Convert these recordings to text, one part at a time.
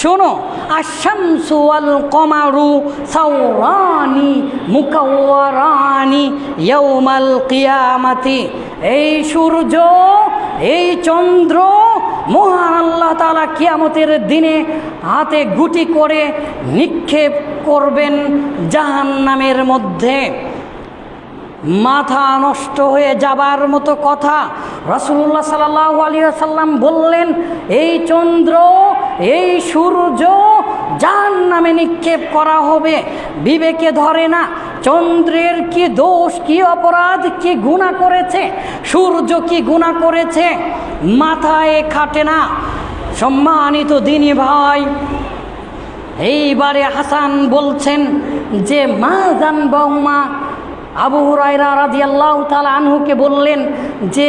শোনো আশামসু আল কমারু সাউরানি মুকাওয়ারানি ইয়াউমাল কিয়ামাতি। এই সূর্য, এই চন্দ্র মহান আল্লাহ তালা কিয়ামতের দিনে হাতে গুটি করে নিক্ষেপ করবেন জাহান্নামের মধ্যে। মাথা নষ্ট হয়ে যাবার মতো কথা রসুল্লাহ সাল্লাহ আলিয়াল্লাম বললেন, এই চন্দ্র এই সূর্য যার নামে নিক্ষেপ করা হবে, বিবেকে ধরে না। চন্দ্রের কি দোষ, কি অপরাধ, কি গুণা করেছে? সূর্য কি গুণা করেছে? মাথায় খাটে না। সম্মানিত দিনী ভাই, এইবারে হাসান বলছেন যে, মা জান বাউমা আবু হুরায়রা রাজি তাল আনহুকে বললেন যে,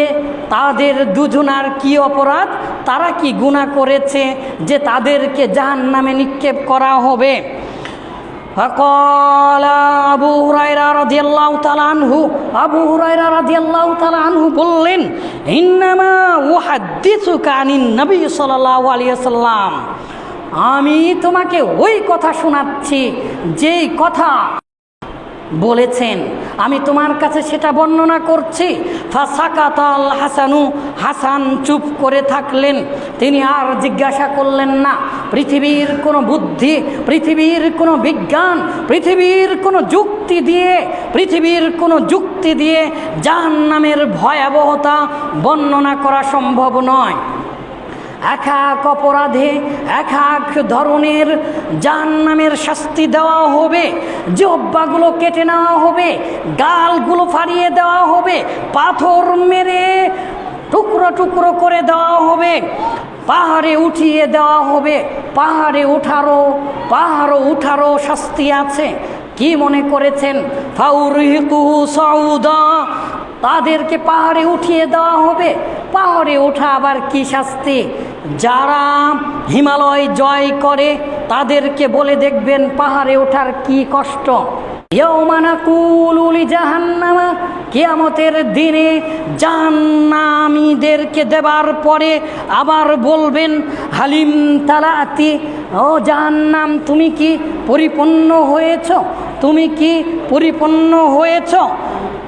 তাদের দুজনার কি অপরাধ? তারা কি গুণা করেছে যে তাদেরকে জাহান নামে নিক্ষেপ করা হবে? আবু আনহু আবু আনহু বললেন কানিন নবী আমি তোমাকে ওই কথা শোনাচ্ছি, যেই কথা বলেছেন, আমি তোমার কাছে সেটা বর্ণনা করছি। ফাসাকাতাল হাসানু, হাসান চুপ করে থাকলেন। তিনি আর জিজ্ঞাসা করলেন না। পৃথিবীর কোনো বুদ্ধি, পৃথিবীর কোনো বিজ্ঞান, পৃথিবীর কোনো যুক্তি দিয়ে, পৃথিবীর কোনো যুক্তি দিয়ে জাহান্নামের ভয়াবহতা বর্ণনা করা সম্ভব নয়। এক এক অপরাধে, এক এক ধরনের জাহান্নামের শাস্তি দেওয়া হবে জব্বাগুলো কেটে নেওয়া হবে, গালগুলো ফাড়িয়ে দেওয়া হবে, পাথর মেরে টুকরো টুকরো করে দেওয়া হবে, পাহাড়ে উঠিয়ে দেওয়া হবে, পাহাড়ে উঠারও পাহাড়ও উঠারও শাস্তি আছে। কি মনে করেছেন? ফাউরিকুহু সাউদা তাদেরকে পাহাড়ে উঠিয়ে দেওয়া হবে। পাহাড়ে ওঠা আবার কি শাস্তি? যারা হিমালয় জয় করে, তাদেরকে বলে দেখবেন পাহাড়ে ওঠার কি কষ্ট। জাহান্নামা কিয়ামতের দিনে জাহান্নামীদেরকে দেবার পরে আবার বলবেন, হালিম তালাতি, ও জাহান্নাম, তুমি কি পরিপূর্ণ হয়েছ? তুমি কি পরিপূর্ণ হয়েছ?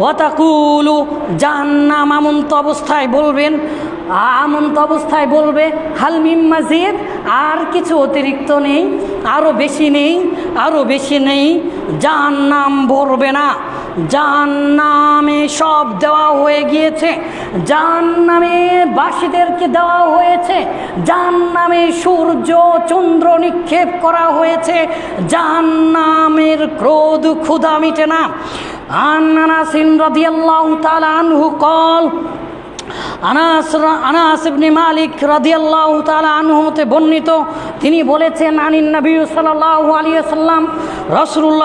ওয়াতাকুলু জাহান্নাম, আমন্ত অবস্থায় বলবেন, আমন্ত অবস্থায় বলবে হালমিম মাজিদ, আর কিছু অতিরিক্ত নেই আরও বেশি নেই আরও বেশি নেই, জাহান্নাম ভরবে না, জাহান্নামে সব দেওয়া হয়ে গিয়েছে, জাহান্নামে বাসীদেরকে দেওয়া হয়েছে, জাহান্নামে সূর্য, চন্দ্র নিক্ষেপ করা হয়েছে, জাহান্নামের ক্রোধ ক্ষুধা মিটে না আনাস মালিক বর্ণিত। তিনি বলেছেন আনিন নবী সাল্লাম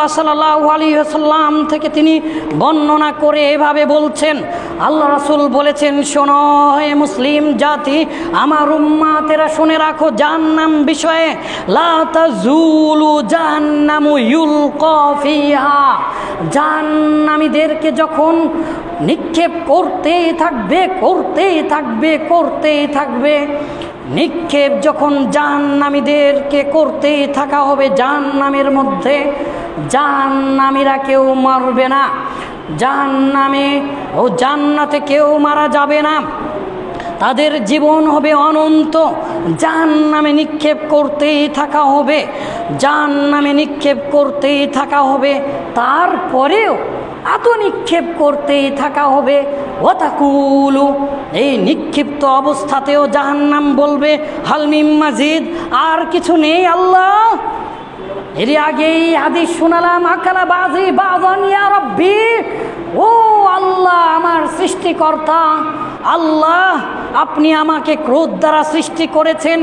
সাল্লাম থেকে তিনি বর্ণনা করে এভাবে বলছেন, আল্লাহ রাসূল বলেছেন, শোনো মুসলিম জাতি, আমার উম্মাতেরা শুনে রাখো, জাহান্নাম বিষয়ে, লা তাজুলু জাহান্নামু ইউলকা জাহান্নামীদেরকে যখন নিক্ষেপ করতেই থাকবে করতেই থাকবে করতেই থাকবে, নিক্ষেপ যখন জাহান্নামীদেরকে করতেই থাকা হবে, জাহান্নামের মধ্যে জাহান্নামীরা কেউ মারবে না। জাহান্নামে ও জান্নাতে কেউ মারা যাবে না। তাদের জীবন হবে অনন্ত। জাহান নামে নিক্ষেপ করতেই থাকা হবে। জাহান নামে নিক্ষেপ করতেই থাকা হবে। তারপরেও এত নিক্ষেপ করতেই থাকা হবে। ওতাকুলু এই নিক্ষিপ্ত অবস্থাতেও জাহান্নাম বলবে হালমিম মাজিদ, আর কিছু নেই আল্লাহ। এর আগেই হাদিস শোনালাম, আকালা বাজি বাজন ইয়া রব্বি ও আল্লাহ আমার সৃষ্টিকর্তা, আল্লাহ আপনি আমাকে ক্রোধ দ্বারা সৃষ্টি করেছেন,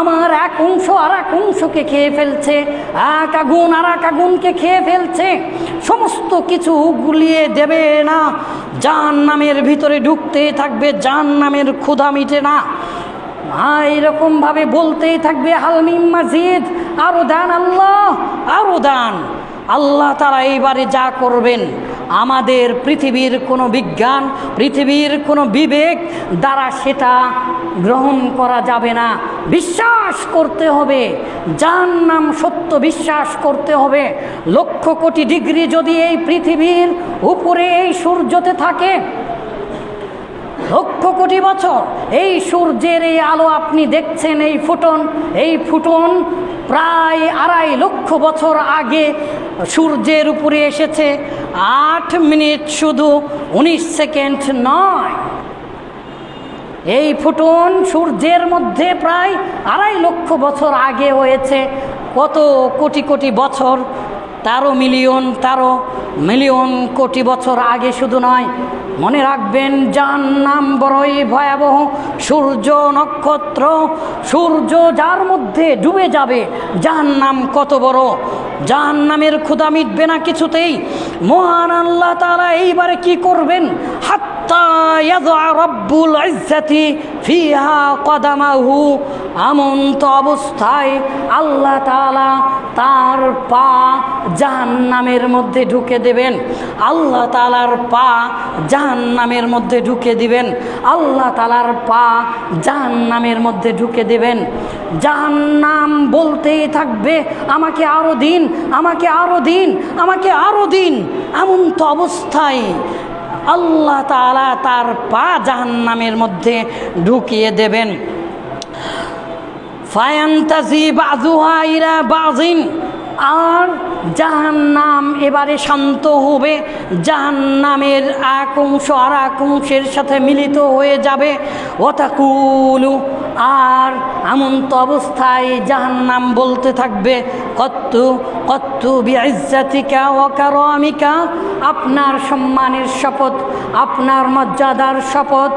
আমার এক অংশ আর এক অংশকে খেয়ে ফেলছে, এক আগুন আর এক আগুনকে খেয়ে ফেলছে, সমস্ত কিছু গুলিয়ে দেবে না জান নামের ভিতরে ঢুকতেই থাকবে জান নামের ক্ষুধা মিটে না। এরকম ভাবে বলতেই থাকবে হালমিম মাজিদ, আরও দান আল্লাহ, আরও দান। আল্লাহ তারা এইবারে যা করবেন, আমাদের পৃথিবীর কোনো বিজ্ঞান, পৃথিবীর কোনো বিবেক দ্বারা সেটা গ্রহণ করা যাবে না। বিশ্বাস করতে হবে, যার নাম সত্য বিশ্বাস করতে হবে। লক্ষ কোটি ডিগ্রি যদি এই পৃথিবীর উপরে এই সূর্যতে থাকে লক্ষ কোটি বছর এই সূর্যের এই আলো আপনি দেখছেন, এই ফুটন এই ফুটন প্রায় আড়াই লক্ষ বছর আগে সূর্যের উপরে এসেছে। আট মিনিট শুধু উনিশ সেকেন্ড নয়। এই ফুটন সূর্যের মধ্যে প্রায় আড়াই লক্ষ বছর আগে হয়েছে। কত কোটি কোটি বছর? তেরো মিলিয়ন তেরো মিলিয়ন কোটি বছর আগে শুধু নয় মনে রাখবেন, যার নাম বড়ই ভয়াবহ। সূর্য নক্ষত্র, সূর্য যার মধ্যে ডুবে যাবে, যার নাম কত বড়? যার নামের ক্ষুদা মিটবে না কিছুতেই? মহান আল্লাহ তারা এইবারে কি করবেন? হাত্তা রব্বুল ফিহা কদামাহু। আমন্ত অবস্থায় আল্লাহ তালা তার পা জাহান্নামের মধ্যে ঢুকে দেবেন। আল্লাহ তালার পা জাহান্নামের মধ্যে ঢুকে দিবেন। আল্লাহ তালার পা জাহান্নামের মধ্যে ঢুকে দেবেন। জাহান্নাম বলতেই থাকবে, আমাকে আরও দিন, আমাকে আরও দিন, আমাকে আরও দিন। এমন তো অবস্থায় আল্লাহ তালা তার পা জাহান্নামের মধ্যে ঢুকিয়ে দেবেন। বাজিন আর জাহান্নাম এবারে শান্ত হবে। জাহান্নামের এক অংশ আর এক অংশের সাথে মিলিত হয়ে যাবে। ওতাকুলু আর এমন তো অবস্থায় জাহান্নাম বলতে থাকবে, কত্ত কত্ত বিআজ্জাতিকা ও কারামিকা। আপনার সম্মানের শপথ, আপনার মর্যাদার শপথ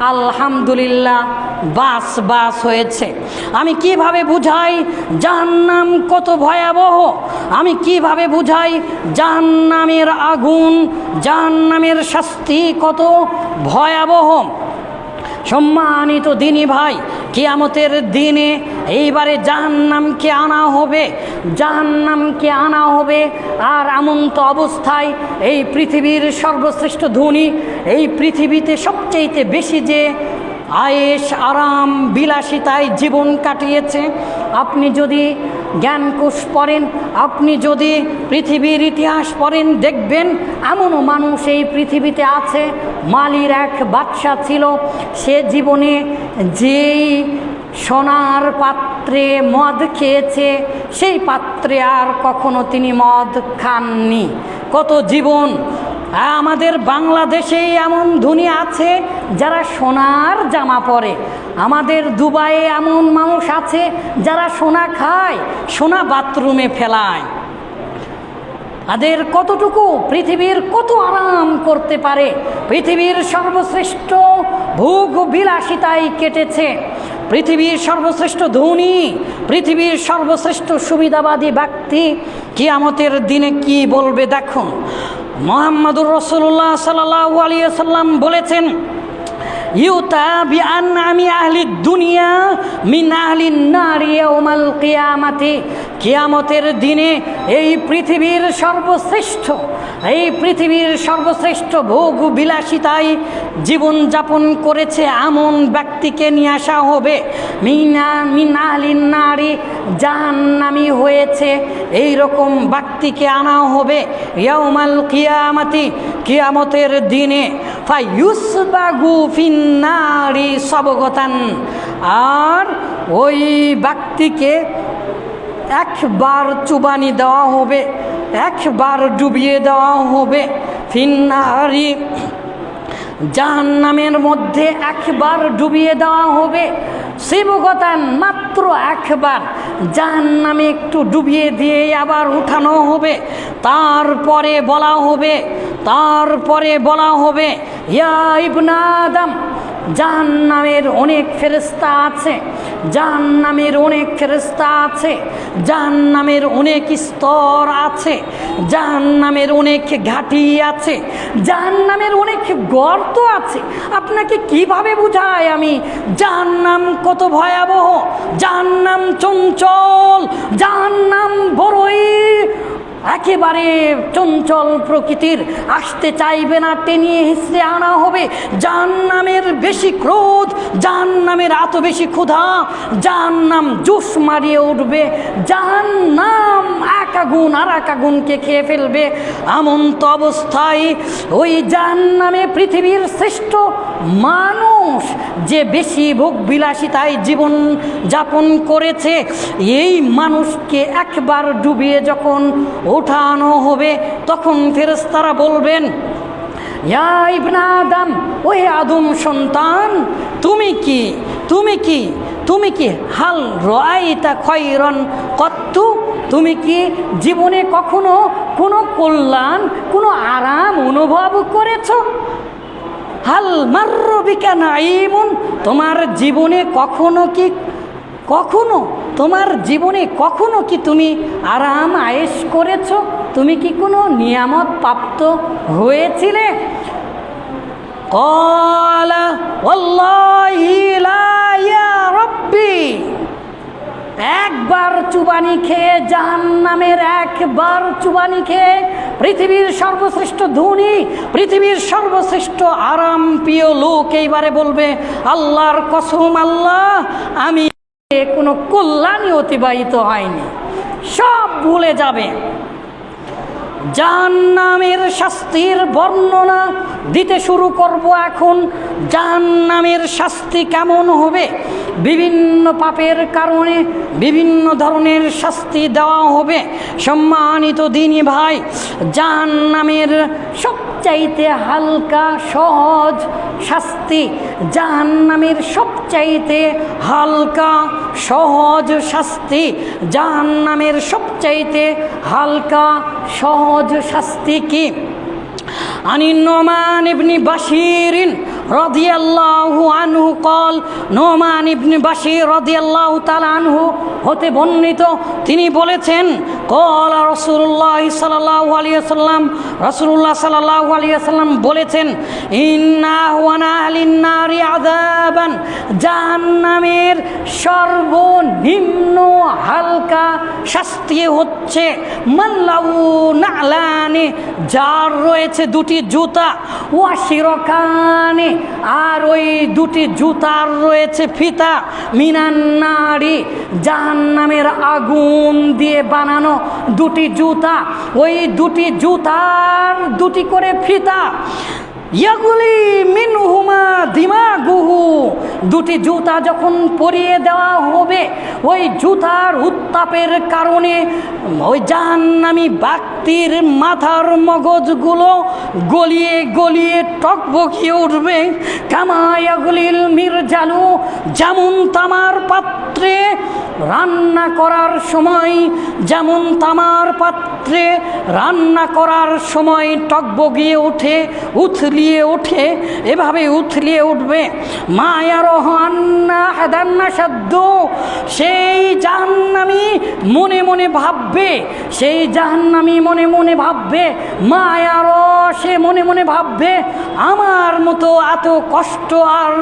আলহামদুলিল্লাহ, বাস বাস হয়েছে। আমি কীভাবে বুঝাই জাহান্নাম কত ভয়াবহ? আমি কীভাবে বুঝাই জাহান্নামের আগুন, জাহান্নামের শাস্তি কত ভয়াবহ? সম্মানিত দিনী ভাই, কিয়ামতের দিনে এইবারে জাহান্নামকে আনা হবে, জাহান্নামকে আনা হবে। আর এমন তো অবস্থায় এই পৃথিবীর সর্বশ্রেষ্ঠ ধনী, এই পৃথিবীতে সবচেয়েতে বেশি যে আয়েস আরাম, বিলাসিতায় জীবন কাটিয়েছে। আপনি যদি জ্ঞানকোষ পড়েন, আপনি যদি পৃথিবীর ইতিহাস পড়েন, দেখবেন এমনও মানুষ এই পৃথিবীতে আছে। মালির এক বাদশা ছিল, সে জীবনে যেই সোনার পাত্রে মদ খেয়েছে, সেই পাত্রে আর কখনো তিনি মদ খাননি। কত জীবন আমাদের বাংলাদেশে এমন ধনী আছে যারা সোনার জামা পরে। আমাদের দুবাইয়ে এমন মানুষ আছে যারা সোনা খায়, সোনা বাথরুমে ফেলায়। তাদের কতটুকু পৃথিবীর কত আরাম করতে পারে? পৃথিবীর সর্বশ্রেষ্ঠ ভোগ বিলাসিতায় কেটেছে। পৃথিবীর সর্বশ্রেষ্ঠ ধনী, পৃথিবীর সর্বশ্রেষ্ঠ সুবিধাবাদী ব্যক্তি, কিয়ামতের দিনে কি বলবে? দেখুন, মোহাম্মদুর রসুল্লাহ সাল্লাহ আলিয়া সাল্লাম বলেছেন ইউতা বি আমি আহলি দুনিয়া মিন আহলি নারী ইয়াউমাল কিয়ামাতি। কিয়ামতের দিনে এই পৃথিবীর সর্বশ্রেষ্ঠ, এই পৃথিবীর সর্বশ্রেষ্ঠ ভোগ বিলাসিতায় জীবনযাপন করেছে এমন ব্যক্তিকে নিয়ে আসা হবে। মিনা মিনালিন নারী জাহান্নামি হয়েছে এই রকম ব্যক্তিকে আনা হবে। ইয়াউমাল কিয়ামাতি, কিয়ামতের দিনে ফিন্নারি সবগতান। আর ওই ব্যক্তিকে একবার চুবানি দেওয়া হবে, একবার ডুবিয়ে দেওয়া হবে ফিন্নারি। জাহান্নামের মধ্যে একবার ডুবিয়ে দেওয়া হবে শিবগতান মাত্র একবার। জাহান্নামে একটু ডুবিয়ে দিয়ে আবার উঠানো হবে, তারপরে বলা হবে, তারপরে বলা হবে ইয়া আদম, জাহান্নামের অনেক ফেরেস্তা আছে, জাহান্নামের অনেক ফেরেস্তা আছে, জাহান্নামের অনেক স্তর আছে, জাহান্নামের অনেক ঘাটি আছে, জাহান্নামের অনেক গর্ত আছে। আপনাকে কীভাবে বুঝাই আমি? জাহান্নাম কত ভয়াবহ, জাহান্নাম চঞ্চল, জাহান্নাম বড়ই একেবারে চঞ্চল প্রকৃতির, আসতে চাইবে না টেনিয়ে হিসড়ে আনা হবে। যার নামের বেশি ক্রোধ, যার নামের এত বেশি ক্ষুধা, যার নাম জুস মারিয়ে উঠবে, যার নাম এক আগুন আর এক আগুনকে খেয়ে ফেলবে। এমন তো অবস্থায় ওই যার নামে পৃথিবীর শ্রেষ্ঠ মানুষ যে বেশি ভোগ বিলাসিতায় জীবন যাপন করেছে, এই মানুষকে একবার ডুবিয়ে যখন ওঠানো হবে, তখন ফেরেশতারা বলবেন আদম, ওহে আদম সন্তান, তুমি কি তুমি কি তুমি কি হাল রাইতা খয়রন কত্তু? তুমি কি জীবনে কখনো কোনো কল্যাণ, কোনো আরাম অনুভব করেছ? হাল মার্রবিকা নাইমুন তোমার জীবনে কখনো কি, কখনো? তোমার জীবনে কখনো কি তুমি আরাম আয়েস করেছ? তুমি কি কোনো নিয়ামত প্রাপ্ত হয়েছিলে? একবার চুবানি খেয়ে জাহান নামের একবার চুবানি খেয়ে পৃথিবীর সর্বশ্রেষ্ঠ ধনী, পৃথিবীর সর্বশ্রেষ্ঠ আরাম প্রিয় লোক এইবারে বলবে, আল্লাহর কসম আল্লাহ, আমি কোনো কল্যাণই অতিবাহিত হয়নি। সব ভুলে যাবে। জাহান্নামের শাস্তির বর্ণনা দিতে শুরু করব এখন। জাহান্নামের শাস্তি কেমন হবে? বিভিন্ন পাপের কারণে বিভিন্ন ধরনের শাস্তি দেওয়া হবে। সম্মানিত দিনী ভাই জাহান্নামের সবচাইতে হালকা, সহজ শাস্তি। জাহান্নামের সবচাইতে হালকা, সহজ শাস্তি। জাহান্নামের সবচাইতে হালকা, সহজ শাস্তি কি? আনি নোমান ইবনি বাশিরিন রদিয়াল্লাহু আনহু কল নোমান ইবনি বাশির রদিয়াল্লাহু তাআলা আনহু হতে বর্ণিত। তিনি বলেছেন, কল রসুল্লাহ সাল্লাল্লাহু আলাইহি সাল্লাম রসুল্লাহ সাল্লাহ আলাইহি সাল্লাম বলেছেন আযাবান, জাহান্নামের সর্বনিম্ন হালকা শাস্তি হচ্ছে মাল্লাউ নালানে, যার রয়েছে দুটি জুতা ওয়াশিরকানে আর ওই দুটি জুতার রয়েছে ফিতা, মিনান্নারি জাহান্নামের আগুন দিয়ে বানানো দুটি জুতা। ওই দুটি জুতার দুটি করে ফিতা। ইয়াগুলি মিনহুমা দিমাগুহু। দুটি জুতা যখন পরিয়ে দেওয়া হবে, ওই জুতার উত্তাপের কারণে ওই জাহান্নামী ব্যক্তির মাথার মগজগুলো গলিয়ে গলিয়ে টকবকিয়ে উঠবে। কামায়াগুলিল মির্জালু, যেমন তামার পাত্রে রান্না করার সময়, যেমন তামার পাত্রে রান্না করার সময় টকবগিয়ে ওঠে উথলিয়ে ওঠে, এভাবে উথলিয়ে উঠবে। সাধ্য, সেই জাহান্নামি মনে মনে ভাববে, সেই জাহান্নামি মনে মনে ভাববে মায়ার সে মনে মনে ভাববে, আমার মতো এত কষ্ট আর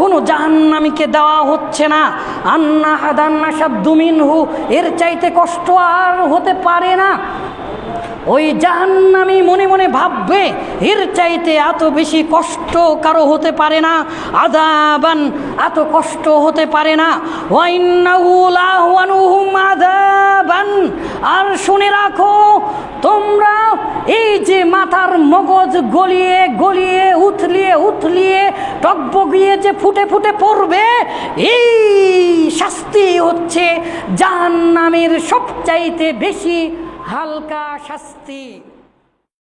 কোনো জাহান্নামিকে দেওয়া হচ্ছে না। আন্না হাদান্না সাদ্দু মিনহু, এর চাইতে কষ্ট আর হতে পারে না। ওই জাহান্নামি মনে মনে ভাববে, এর চাইতে এত বেশি কষ্ট কারও হতে পারে না আদাবান এত কষ্ট হতে পারে না। আদাবান আর শুনে রাখো, তোমরা এই যে মাথার মগজ গলিয়ে গলিয়ে উথলিয়ে উথলিয়ে টকবগিয়ে যে ফুটে ফুটে পড়বে, এই শাস্তি হচ্ছে জাহান্নামের সবচাইতে বেশি হালকা শাস্তি।